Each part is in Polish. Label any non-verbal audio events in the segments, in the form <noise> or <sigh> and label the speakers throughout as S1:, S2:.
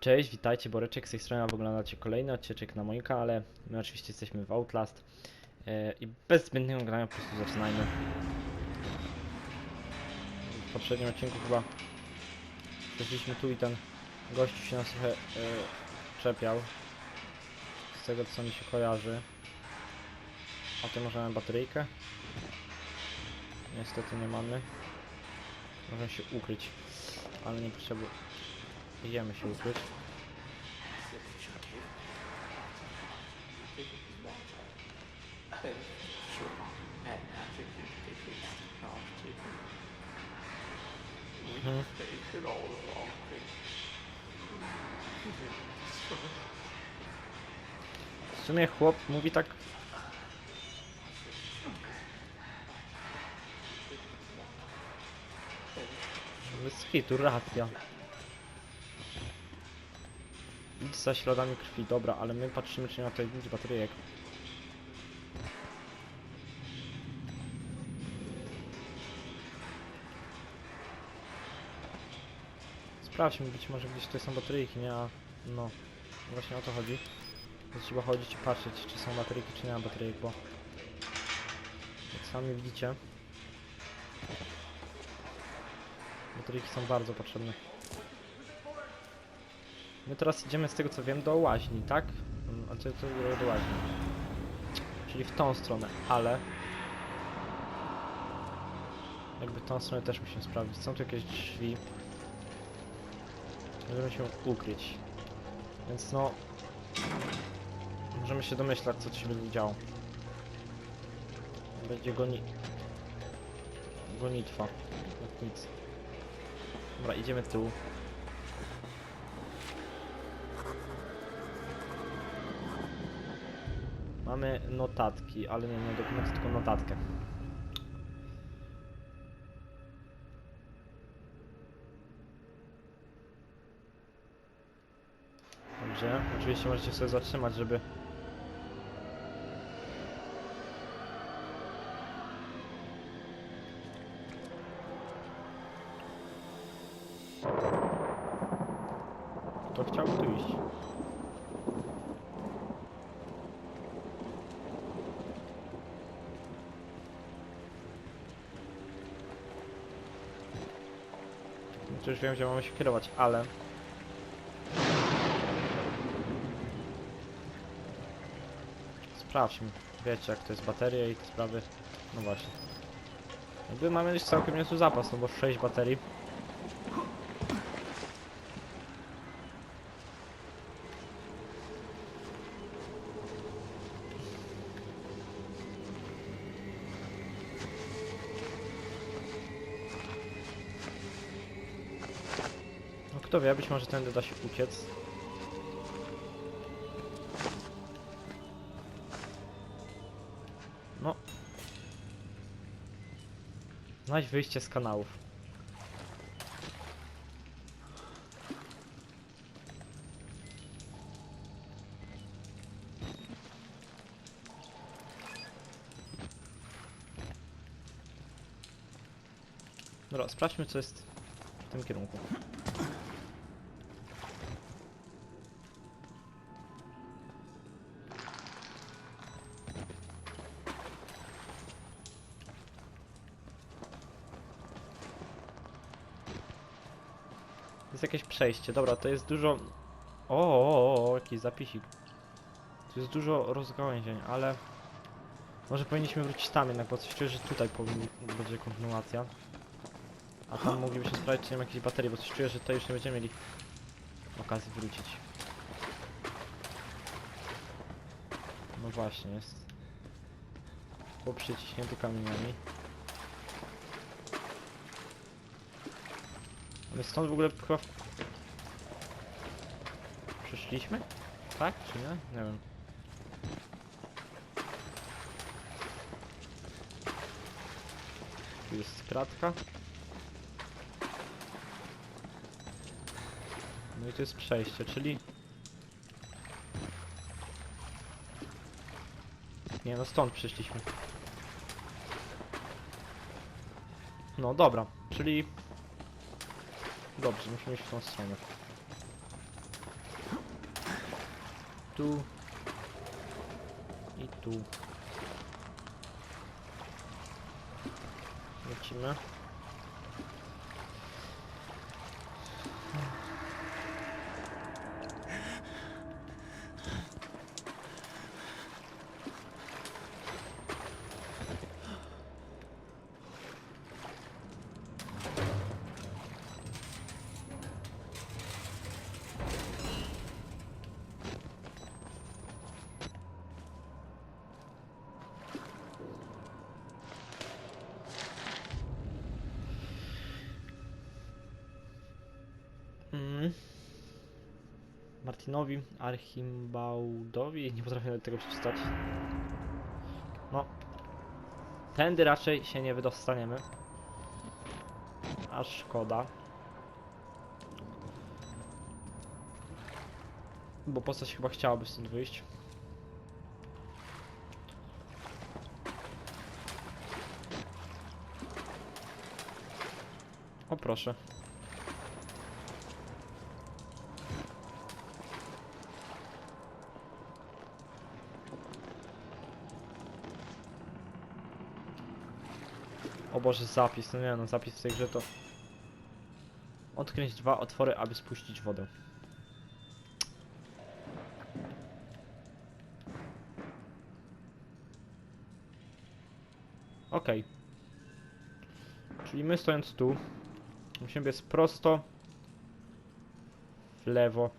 S1: Cześć, witajcie, Boreczek z tej strony, oglądacie kolejny odcieczek na moim kanale. My oczywiście jesteśmy w Outlast e, i bez zbędnego grania po prostu zaczynajmy. W poprzednim odcinku chyba przeszliśmy tu i ten gościu się nas trochę e, czepiał. Z tego co mi się kojarzy. A tu możemy bateryjkę. Niestety nie mamy. Możemy się ukryć, ale nie potrzebujemy. Idziemy się ukryć. Mhm. W sumie chłop mówi tak... Bez hitu, racja. Za śladami krwi, dobra, ale my patrzymy czy nie ma tutaj nic bateryjek. Sprawdźmy, być może gdzieś tutaj są bateryjki, nie? A no, właśnie o to chodzi. Więc trzeba chodzić i patrzeć, czy są bateryjki, czy nie ma bateryjek, bo jak sami widzicie, bateryjki są bardzo potrzebne. My teraz idziemy z tego co wiem do łaźni, tak? Mm, A co to do łaźni? Czyli w tą stronę, ale jakby tą stronę też musimy sprawdzić. Są tu jakieś drzwi. Możemy się ukryć. Więc no możemy się domyślać co tu się będzie działo. Będzie goni... gonitwa. Jak nic. Dobra, idziemy tu. Mamy notatki, ale nie, nie dokumenty, tylko notatkę. Dobrze, oczywiście możecie sobie zatrzymać, żeby... Kto chciał tu iść? Już wiem, gdzie mamy się kierować, ale... Sprawdźmy. Wiecie, jak to jest bateria i te sprawy. No właśnie. Jakby mamy już całkiem niezły zapas, no bo 6 baterii. No kto wie, być może tędy da się uciec. No. Znajdź wyjście z kanałów. Dobra, sprawdźmy co jest w tym kierunku. Jest jakieś przejście, dobra, to jest dużo... O, jakiś zapisik. Tu jest dużo rozgałęzień, ale... Może powinniśmy wrócić tam jednak, bo coś czuję, że tutaj powinni... będzie kontynuacja. A tam moglibyśmy sprawdzić, czy nie ma jakiejś baterii, bo coś czuję, że tutaj już nie będziemy mieli okazji wrócić. No właśnie, jest... Po przyciśnięty kamieniami. My stąd w ogóle chyba... Przyszliśmy? Tak czy nie? Nie wiem. Tu jest kratka. No i to jest przejście, czyli... Nie no stąd przyszliśmy. No dobra, czyli Dobrze, musimy iść w tą stronę. Tu. I tu. Lecimy. Martinowi Archimbaudowi, nie potrafię tego przeczytać. No. Tędy raczej się nie wydostaniemy. Aż szkoda. Bo postać chyba chciałaby stąd wyjść. O proszę. Boże, zapis, no nie no, zapis w tej grze to... Odkręć dwa otwory, aby spuścić wodę. Okej. Czyli my stojąc tu, musimy biec prosto w lewo.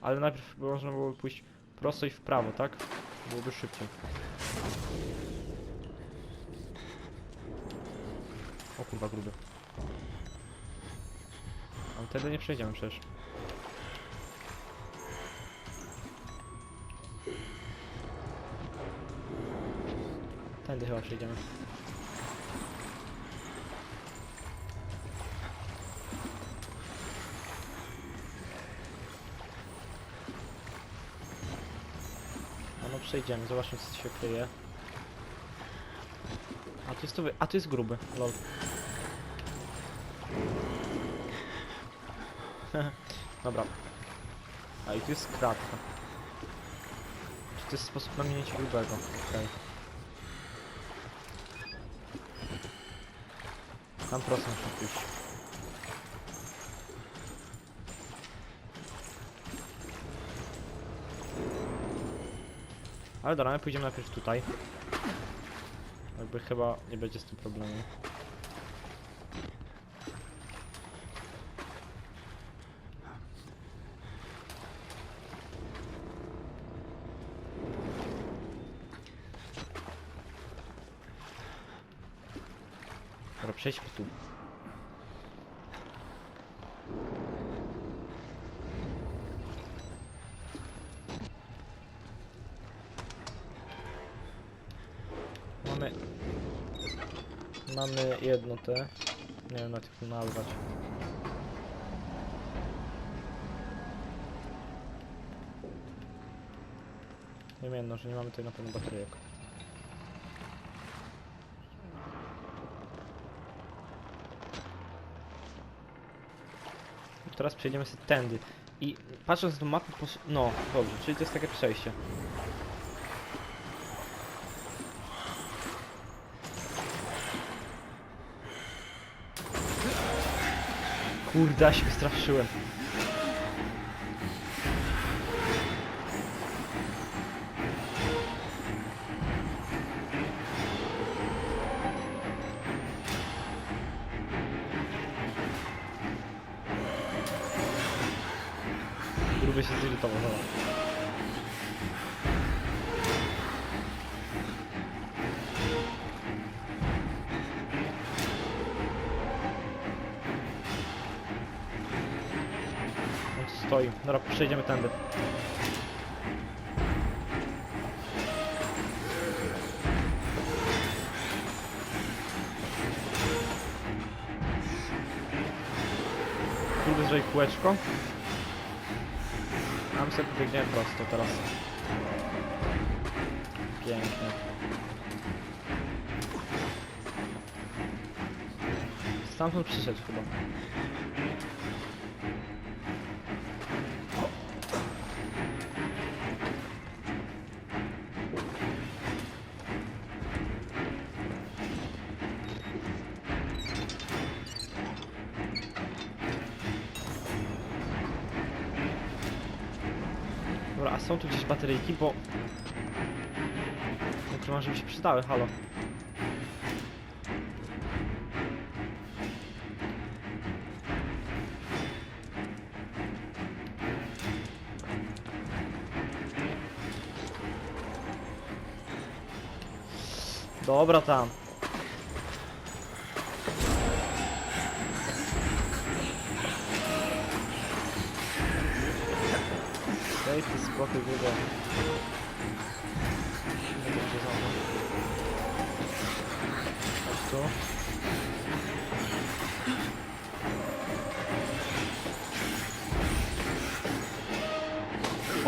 S1: Ale najpierw można było pójść prosto i w prawo, tak? Byłoby szybciej. O kurwa gruby. Ale wtedy nie przejdziemy przecież. Tędy chyba przejdziemy. No, przejdziemy, zobaczmy co się kryje. Tu jest to wy... A tu jest gruby, lol. <laughs> Dobra. A i tu jest kratka. Czy to jest sposób na minięcie grubego? Okej. Tam prosto muszę pójść. Ale dobra, my pójdziemy najpierw tutaj. Jakby chyba nie będzie z tym problemu. Dobra, przejdźmy tu. Mamy... Mamy jedno te. Nie wiem jak to nazwać. Wiem jedno, że nie mamy tutaj na pewno bateryjek. Teraz przejdziemy sobie tędy. I patrząc na mapę, no dobrze, czyli to jest takie przejście. Kurde, ja się wystraszyłem. Stoi. Dobra, przejdziemy tędy. Tu wyżej kółeczko. My sobie biegniemy prosto teraz. Pięknie. Stamtąd przyszedł chyba. Bateryjki, bo... Jakie może by się przydały, halo. Dobra tam.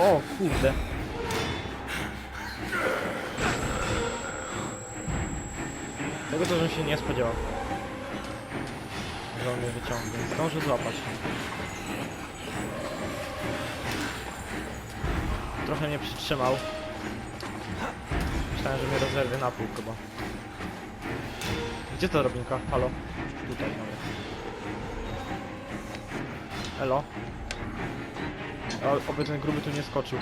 S1: O, kurde. Tego to się nie spodziewał. Że on mnie wyciągnie. Zdąży złapać. Trochę mnie przytrzymał. Myślałem, że mnie rozerwie na pół chyba. Gdzie to Robinka? Halo? Tutaj mamy. Elo? Oby ten gruby tu nie skoczył.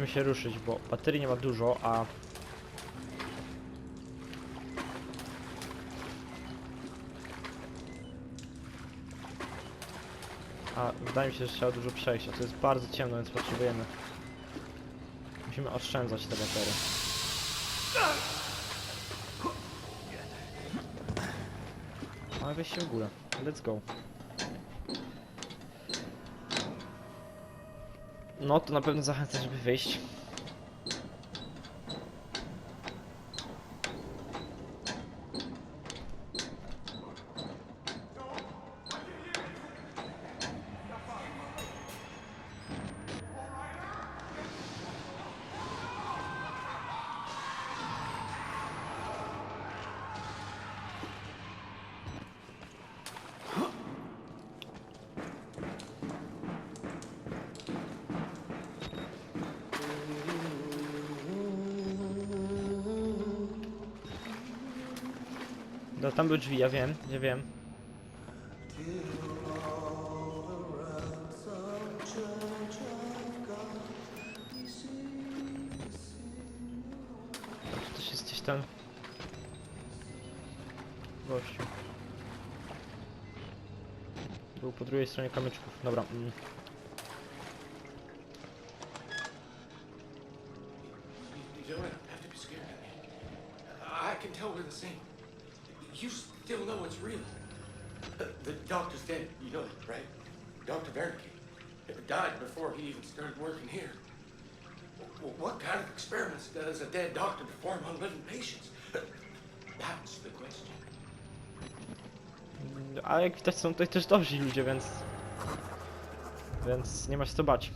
S1: Musimy się ruszyć, bo baterii nie ma dużo, a... A wydaje mi się, że trzeba dużo przejść, a to jest bardzo ciemno, więc potrzebujemy... Musimy oszczędzać te baterie. Mamy wejście w górę. Let's go. No, to na pewno zachęcę, żeby wyjść. No, tam były drzwi, ja wiem, ja wiem. To też jest gdzieś tam... Gościu. Był po drugiej stronie kamyczków. Dobra. Mm.
S2: Right? Dr. Vernick died before he even started working here. What kind of experiments does a dead doctor perform on living patients? That's the question.
S1: Mm, A jak widać są tutaj też dobrzy ludzie, więc... Więc nie ma się co bać.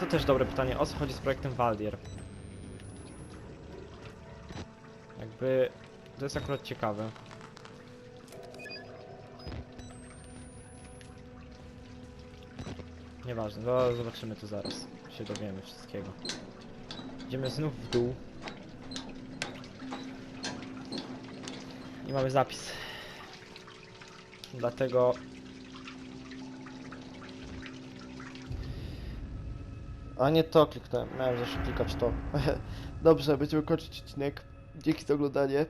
S1: To też dobre pytanie, o co chodzi z projektem Waldier? Jakby... To jest akurat ciekawe. Nieważne, zo- zobaczymy to zaraz. Się dowiemy wszystkiego. Idziemy znów w dół. I mamy zapis. Dlatego... A nie to kliknąłem, miałem zawsze klikać to. <laughs> Dobrze, będziemy kończyć odcinek. Dzięki za oglądanie.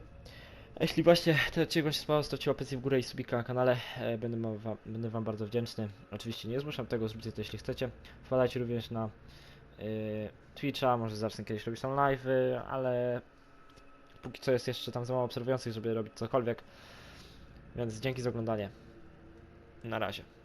S1: A jeśli właśnie ten odcinek Wam się spodobał, zostawcie łapkę w górę i subika na kanale. E, Będę, wam, będę Wam bardzo wdzięczny. Oczywiście nie zmuszam tego, zróbcie to jeśli chcecie. Wpadajcie również na y, Twitcha, może zacznę kiedyś robić tam live'y, ale póki co jest jeszcze tam za mało obserwujących, żeby robić cokolwiek. Więc dzięki za oglądanie. Na razie.